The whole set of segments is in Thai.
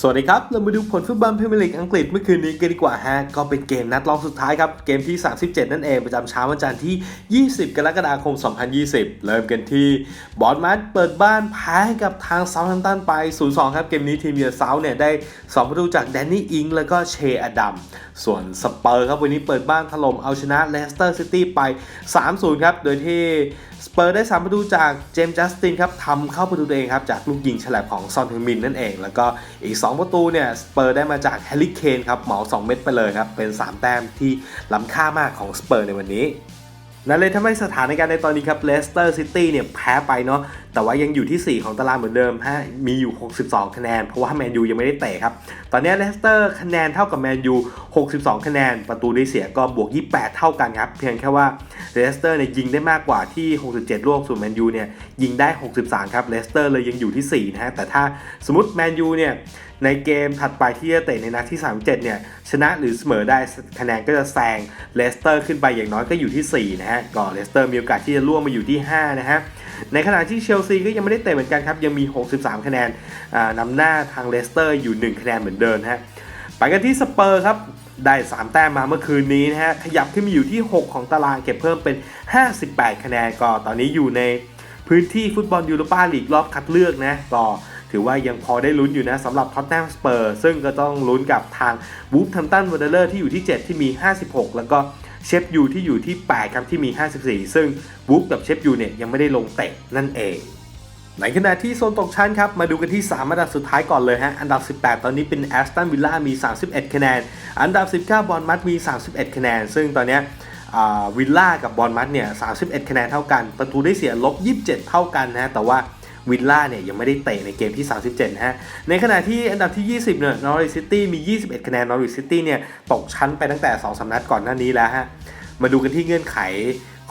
สวัสดีครับ เรามาดูผลฟุตบอลพรีเมียร์ลีกอังกฤษเมื่อคืนนี้กันดีกว่าฮะ ก็เป็นเกมนัดรองสุดท้ายครับ เกมที่ 37 นั่นเองประจำเช้าวันจันทร์ที่ 20 กรกฎาคม 2020 เริ่มกันที่บอร์ดมัดเปิดบ้านแพ้กับทางเซาท์แฮมป์ตันไป 0-2 ครับ เกมนี้ทีมเยือนเซาท์เนี่ยได้ 2 ประตูจากแดนนี่อิงแล้วก็เชอดัม ส่วนสเปอร์ครับวันนี้เปิดบ้านถล่มเอาชนะเลสเตอร์ซิตี้ไป 3-0 ครับ โดยที่สเปอร์ได้ 3 ประตูจากเจมส์จัสตินครับทำเข้าประตูตัวเองครับจากลูกยิงฉลับของซอนเทอร์มินนั่นเอง แล้วก็อีก2 ประตูเนี่ยสเปอร์ได้มาจากแฮร์รี่เคนครับเหมา 2 เม็ดไปเลยครับ เป็น 3 แต้มที่ล้ำค่ามากของสเปอร์ในวันนี้นั่นเลยทำให้สถานการณ์ในตอนนี้ครับเลสเตอร์ซิตี้เนี่ยแพ้ไปเนาะแต่ว่ายังอยู่ที่ 4 ของตารางเหมือนเดิมฮะมีอยู่ 62 คะแนน เพราะว่าแมนยูยังไม่ได้เตะครับ ตอนนี้เลสเตอร์คะแนนเท่ากับแมนยู 62 คะแนน ประตูได้เสียก็บวก 28 เท่ากันครับ เพียงแค่ว่าเลสเตอร์เนี่ยยิงได้มากกว่าที่ 67ลูกส่วนแมนยูเนี่ยยิงได้ 63 ครับเลสเตอร์เลยยังอยู่ที่ 4 นะฮะแต่ถ้าสมมติแมนยูเนี่ยในเกมถัดไปที่จะเตะในนัดที่ 37 เนี่ย ชนะหรือเสมอได้คะแนนก็จะแซงเลสเตอร์ขึ้นไปอย่างน้อยก็อยู่ที่ 4 นะฮะก่อนเลสเตอร์มีโอกาสที่จะล่วงมาอยู่ที่ 5 นะฮะในขณะที่เชลซีก็ยังไม่ได้เตะเหมือนกันครับ ยังมี 63 คะแนนนำหน้าทางเลสเตอร์อยู่ 1 คะแนนเหมือนเดิมฮะไปกันที่สเปอร์ครับได้ 3 แต้มมาเมื่อคืนนี้นะฮะขยับขึ้นมาอยู่ที่ 6 ของตารางเก็บเพิ่มเป็น 58 คะแนนก็ตอนนี้อยู่ในพื้นที่ฟุตบอลยูโรปาลีกรอบคัดเลือกนะก็ ถือว่ายังพอได้ลุ้นอยู่นะสำหรับท็อตแนมสเปอร์ซึ่งก็ต้องลุ้นกับทางวูฟทัมตันวอเดเลอร์ที่อยู่ที่ 7 ที่มี 56 แล้วก็เชฟยูที่อยู่ที่ 8 ครับที่มี 54 ซึ่งวูฟกับเชฟยูเนี่ยยังไม่ได้ลงเตะนั่นเองในขณะที่โซนตกชั้นครับ มาดูกันที่ 3 อันดับสุดท้ายก่อนเลยฮะ อันดับ 18 ตอนนี้เป็นแอสตันวิลล่ามี 31 คะแนน อันดับ 19 บอลมัดมี 31 คะแนน ซึ่งตอนเนี้ยวิลล่ากับบอลมัดเนี่ย 31 คะแนนเท่ากัน ประตูได้เสียลบ 27 เท่ากันนะ แต่ว่า วิลล่าเนี่ยยังไม่ได้เตะในเกมที่ 37นะฮะ ในขณะที่อันดับที่ 20 เนี่ยนอริซิตี้มี 21 คะแนนนอริซิตี้เนี่ยตกชั้นไปตั้งแต่2สำนัดก่อนหน้านี้แล้วฮะ มาดูกันที่เงื่อนไข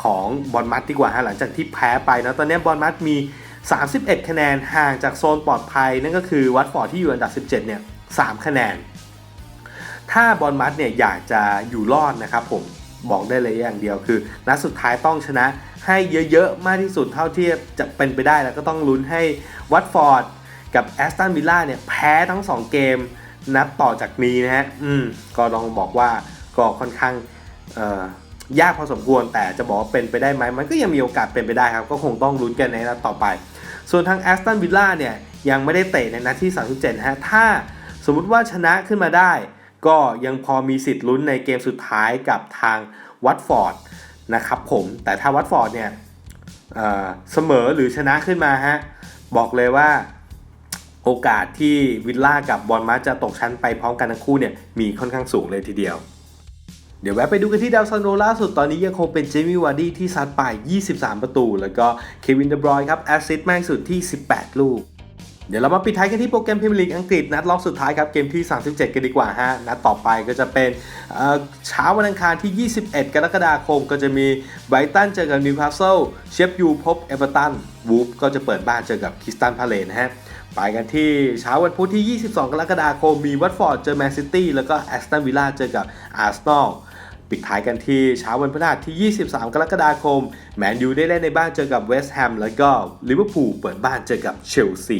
ของบอลมัดดีกว่าฮะหลังจากที่แพ้ไปนะตอนนี้บอลมัดมี 31 คะแนนห่างจากโซนปลอดภัย นั่นก็คือวัตฟอร์ดที่อยู่อันดับ 17 เนี่ย 3 คะแนน ถ้าบอลมัดเนี่ยอยากจะอยู่รอดนะครับผมบอกได้เลยอย่างเดียวคือนัดสุดท้ายต้องชนะ ให้เยอะๆ มากที่สุดเท่าที่จะเป็นไปได้แล้วก็ต้องลุ้นให้วัตฟอร์ดกับแอสตันวิลล่าเนี่ยแพ้ทั้ง 2 เกมนัดต่อจากนี้นะฮะ อืม ก็ลองบอกว่าก็ค่อนข้างยากพอสมควร แต่จะบอกว่าเป็นไปได้ไหม มันก็ยังมีโอกาสเป็นไปได้ครับ ก็คงต้องลุ้นกันในนัดต่อไป ส่วนทางแอสตันวิลล่าเนี่ยยังไม่ได้เตะในนัดที่ 37นะฮะ ถ้าสมมุติว่าชนะขึ้นมาได้ ก็ยังพอมีสิทธิ์ลุ้นในเกมสุดท้ายกับทางวัตฟอร์ด นะครับผมแต่ถ้าวัตฟอร์ดเนี่ยเสมอหรือชนะขึ้นมาฮะบอกเลยว่าโอกาสที่วิลล่ากับบอลมาจะตกชั้นไปพร้อมกันทั้งคู่เนี่ยมีค่อนข้างสูงเลยทีเดียว เดี๋ยวแวะไปดูกันที่ดาวซันโดล่าสุดตอนนี้ยังคงเป็นเจมี่วาร์ดี้ที่ซัดไป 23 ประตู แล้วก็เควินเดบรอยครับแอสซิสต์มากสุดที่ 18 ลูก เดี๋ยวเรามาปิดท้ายกันที่โปรแกรมพรีเมียร์ลีกอังกฤษนัดรอบสุดท้ายครับเกมที่ 37 กันดีกว่าฮะนัดต่อไปก็จะเป็นเช้าวันอังคารที่ 21 กรกฎาคมก็จะมีไบรตันเจอกับนิวคาสเซิลเชฟยูพบเอเวอร์ตันวูฟก็จะเปิดบ้านเจอกับคิสตันพาเลนฮะไปกันที่เช้าวันพุธที่ 22 กรกฎาคม มีวัตฟอร์ดเจอแมนซิตี้แล้วก็แอสตันวิลล่าเจอกับอาร์เซนอลปิดท้ายกันที่เช้าวันพฤหัสที่ 23 กรกฎาคม แมนยูได้เล่นในบ้านเจอกับเวสต์แฮมแล้วก็ลิเวอร์พูลเปิดบ้านเจอกับเชลซี